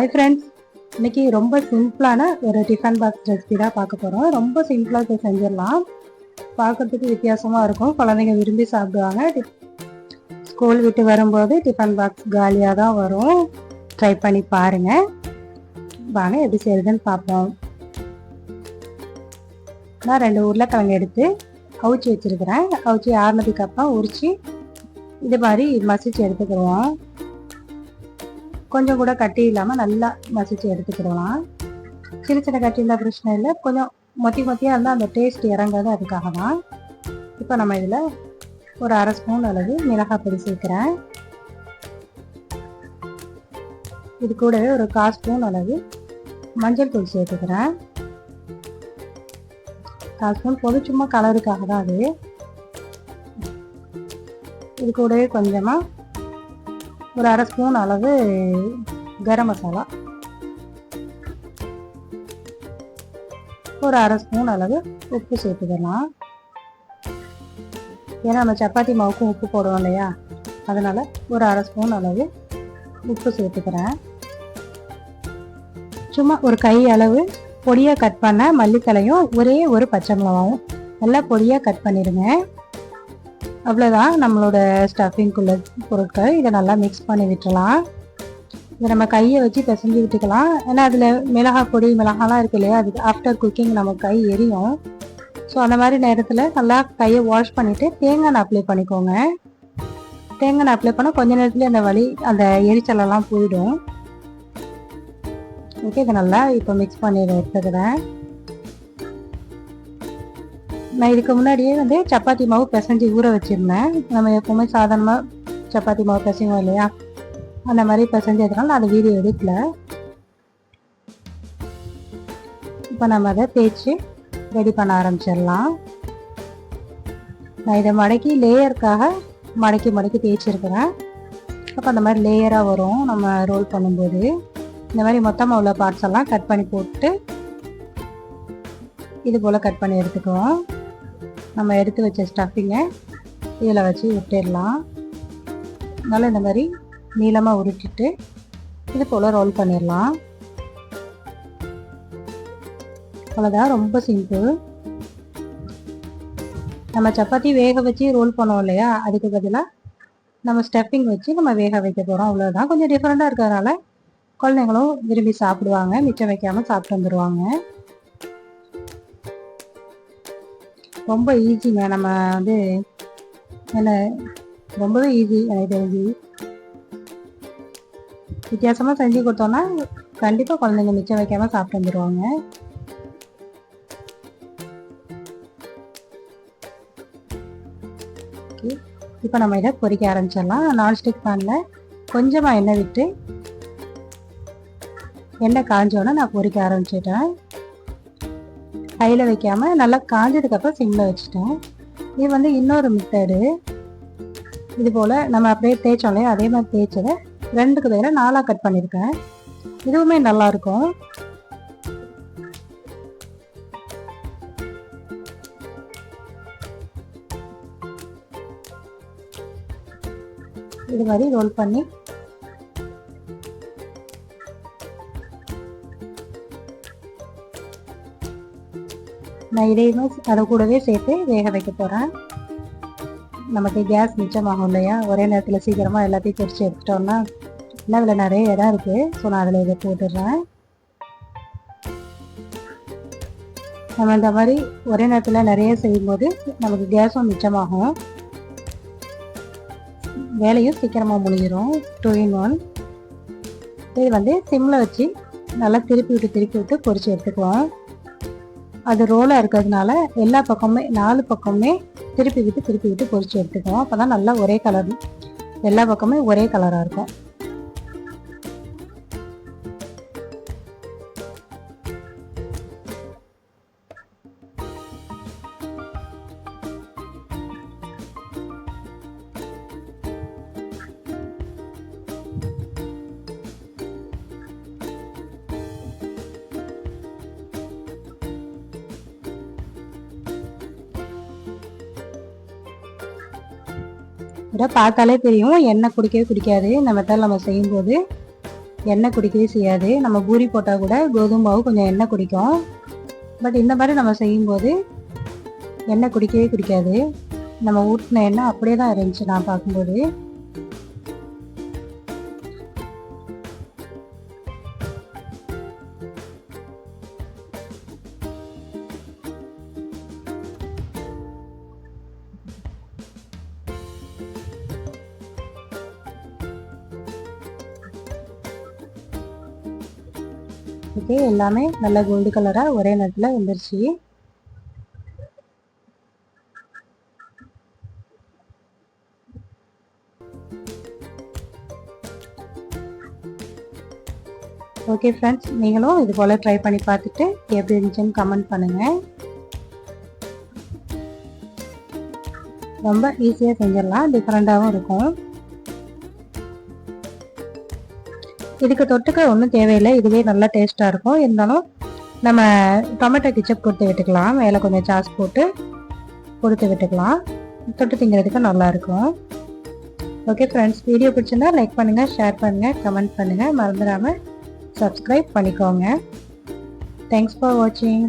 Hi friends இன்னைக்கு ரொம்ப சிம்பிளான ஒரு டிஃபன் பாக்ஸ் ரெசிபி தான் பார்க்க போகிறோம் ரொம்ப சிம்பிளாக போய் செஞ்சிடலாம். பார்க்கறதுக்கு வித்தியாசமாக இருக்கும். குழந்தைங்க விரும்பி சாப்பிடுவாங்க. ஸ்கூல் விட்டு வரும்போது டிஃபன் பாக்ஸ் காலியாக தான் வரும். ட்ரை பண்ணி பாருங்கள் வாங்க எப்படி செய்யுதுன்னு பார்ப்போம். நான் ரெண்டு உருளைக்கிழங்கு எடுத்து அவிச்சு வச்சுருக்கிறேன். அவிச்சு ஆறுனதுக்கு அப்புறம் உரிச்சு இது மாதிரி மசிச்சு எடுத்துக்கிடுவோம். கொஞ்சம் கூட கட்டி இல்லாமல் நல்லா மசிச்சு எடுத்துக்கிடலாம். சின்ன சின்ன கட்டி இருந்தால் பிரச்சனை இல்லை. கொஞ்சம் மொத்தி மொத்தியாக இருந்தால் அந்த டேஸ்ட் இறங்காது அதுக்காக தான் இப்போ நம்ம இதில் ஒரு அரை ஸ்பூன் அளவு மிளகாய் பொடி சேர்க்குறேன். இது கூடவே ஒரு கால் ஸ்பூன் அளவு மஞ்சள் தூள் சேர்த்துக்கிறேன். கால் ஸ்பூன் பொது சும்மா கலருக்காக தான் அது. இது கூடவே கொஞ்சமாக ஒரு அரை ஸ்பூன் அளவு கரம் மசாலா. ஒரு அரை ஸ்பூன் அளவு உப்பு சேர்த்துக்கலாம். ஏன்னா நம்ம சப்பாத்தி மாவுக்கும் உப்பு போடுவோம் இல்லையா? அதனால் ஒரு அரை ஸ்பூன் அளவு உப்பு சேர்த்துக்கிறேன். சும்மா ஒரு கை அளவு பொடியாக கட் பண்ண மல்லித்தலையும் ஒரே ஒரு பச்சை மிளகாவும். நல்லா பொடியாக கட் பண்ணிடுங்க. அவ்வளோதான் நம்மளோட ஸ்டஃபிங்குள்ள பொருட்கள். இதை நல்லா மிக்ஸ் பண்ணி விட்டுலாம் இதை நம்ம கையை வச்சு பிசைஞ்சு விட்டுக்கலாம். ஏன்னா அதில் மிளகாய் பொடி மிளகாலாம் இருக்கு இல்லையா? அது ஆஃப்டர் குக்கிங் நம்ம கை எரியும். ஸோ அந்த மாதிரி நேரத்தில் நல்லா கையை வாஷ் பண்ணிவிட்டு தேங்காய் எண்ணெய் அப்ளை பண்ணிக்கோங்க. தேங்காய் எண்ணெய் அப்ளை பண்ணால் கொஞ்ச நேரத்துலேயே அந்த வலி அந்த எரிச்சலெல்லாம் போயிடும். ஓகே இதை நல்லா இப்போ மிக்ஸ் பண்ணி எடுத்துக்கிறேன். நான் இதுக்கு முன்னாடியே வந்து சப்பாத்தி மாவு பிசைஞ்சு ஊற வச்சுருந்தேன். நம்ம எப்பவுமே சாதாரணமாக சப்பாத்தி மாவு பிசைவோம் இல்லையா? அந்த மாதிரி பிசைஞ்சு எடுக்கலாம் நான் வீடியோ எடுக்கல. இப்போ நம்ம அதை தேய்ச்சி ரெடி பண்ண ஆரம்பிச்சிடலாம். நான் இதை மடக்கி லேயருக்காக மடக்கி மடக்கி தேய்ச்சிருக்கிறேன். அப்போ அந்த மாதிரி லேயராக வரும். நம்ம ரோல் பண்ணும்போது இந்த மாதிரி மொத்தமாக உள்ள பார்ட்ஸ் எல்லாம் கட் பண்ணி போட்டு இது போல் கட் பண்ணி எடுத்துக்குவோம். நம்ம எடுத்து வச்ச ஸ்டஃபிங்கை இதில் வச்சு விட்டுடலாம். அதனால் இந்த மாதிரி நீளமாக உருட்டிட்டு இது போல் ரோல் பண்ணிடலாம். அவ்வளோதான் ரொம்ப சிம்பிள் நம்ம சப்பாத்தி வேக வச்சு ரோல் பண்ணோம் இல்லையா? அதுக்கு பதிலாக நம்ம ஸ்டஃபிங் வச்சு நம்ம வேக வைக்க போகிறோம் அவ்வளோதான் கொஞ்சம் டிஃப்ரெண்ட்டாக இருக்கிறதுனால குழந்தைங்களும் விரும்பி சாப்பிடுவாங்க. மிச்சம் வைக்காமல் சாப்பிட்டு வந்துடுவாங்க ரொம்ப ஈஸிங்க நம்ம வந்து என்ன ரொம்பவே ஈஸி எனக்கு தெரிஞ்சு வித்தியாசமாக செஞ்சு கொடுத்தோன்னா கண்டிப்பாக குழந்தைங்க மிச்சம் வைக்காமல் சாப்பிட்டு வந்துடுவாங்க இப்போ நம்ம இதை பொறிக்க ஆரம்பிச்சிடலாம். நான்ஸ்டிக் பேனில் கொஞ்சமாக எண்ணெய் விட்டு எண்ணெய் காஞ்சோன்னே நான் பொறிக்க ஆரம்பிச்சிட்டேன் கையில் வைக்காமல் நல்லா காஞ்சதுக்கப்புறம் சிம்மில் வச்சுட்டேன். இது வந்து இன்னொரு மெத்தடு இது போல் நம்ம அப்படியே தேய்ச்சோம் இல்லையா அதே மாதிரி தேய்ச்சதை ரெண்டுக்கு பேரை நாலாக கட் பண்ணியிருக்கேன் இதுவுமே நல்லாயிருக்கும் இது மாதிரி ரோல் பண்ணி நான் இதையுமே அதை கூடவே சேர்த்து வேக வைக்க போகிறேன் நமக்கு கேஸ் மிச்சமாகும் இல்லையா? ஒரே நேரத்தில் சீக்கிரமாக எல்லாத்தையும் பொரிச்சு எடுத்துட்டோம்னா என்ன இதில் நிறைய இடம் இருக்குது ஸோ நான் அதில் இதை போட்டுடுறேன். நம்ம இந்த மாதிரி ஒரே நேரத்தில் நிறைய செய்யும்போது நமக்கு கேஸும் மிச்சமாகும். வேலையும் சீக்கிரமாக முடிஞ்சிடும் டூ இன் ஒன் இது வந்து சிம்மில் வச்சு நல்லா திருப்பி விட்டு திருப்பி விட்டு பொறிச்சு எடுத்துக்குவோம். அது ரோலாக இருக்கிறதுனால எல்லா பக்கமுமே நாலு பக்கமுமே திருப்பி விட்டு திருப்பி விட்டு பொறிச்சு எடுத்துக்குவோம். அப்போ தான் நல்லா ஒரே கலர் எல்லா பக்கமே ஒரே கலராக இருக்கும். இதை பார்த்தாலே தெரியும். எண்ணெய் குடிக்கவே குடிக்காது. இந்த மெத்தட் நம்ம செய்யும்போது எண்ணெய் குடிக்கவே செய்யாது. நம்ம பூரி போட்டால் கூட கோதுமை மாவு கொஞ்சம் எண்ணெய் குடிக்கும். பட் இந்த மாதிரி நம்ம செய்யும்போது எண்ணெய் குடிக்கவே குடிக்காது. நம்ம ஊட்டின எண்ணெய் அப்படியே தான் இருந்துச்சு நான் பார்க்கும்போது. பார்த்துட்டு எல்லாமே நல்ல கோல்டு கலராக ஒரே நேரத்தில் வந்துருச்சு. ஓகே ஃப்ரெண்ட்ஸ் நீங்களும் இது போல் ட்ரை பண்ணி பார்த்துட்டு எப்படி இருந்துச்சுன்னு கமெண்ட் பண்ணுங்கள் ரொம்ப ஈஸியாக செஞ்சிடலாம். டிஃப்ரெண்ட்டாகவும் இருக்கும். இதுக்கு தொட்டுக்க ஒன்றும் தேவையில்லை. இதுவே நல்லா டேஸ்ட்டாக இருக்கும். இருந்தாலும் நம்ம டொமேட்டோ கிச்சப் கொடுத்து விட்டுக்கலாம். மேலே கொஞ்சம் சாஸ் போட்டு கொடுத்து விட்டுக்கலாம். தொட்டு திங்கிறதுக்கு நல்லாயிருக்கும் ஓகே ஃப்ரெண்ட்ஸ் வீடியோ பிடிச்சிருந்தா லைக் பண்ணுங்கள் ஷேர் பண்ணுங்கள் கமெண்ட் பண்ணுங்கள் மறந்துடாமல் சப்ஸ்கிரைப் பண்ணிக்கோங்க. தேங்க்ஸ் ஃபார் வாட்சிங்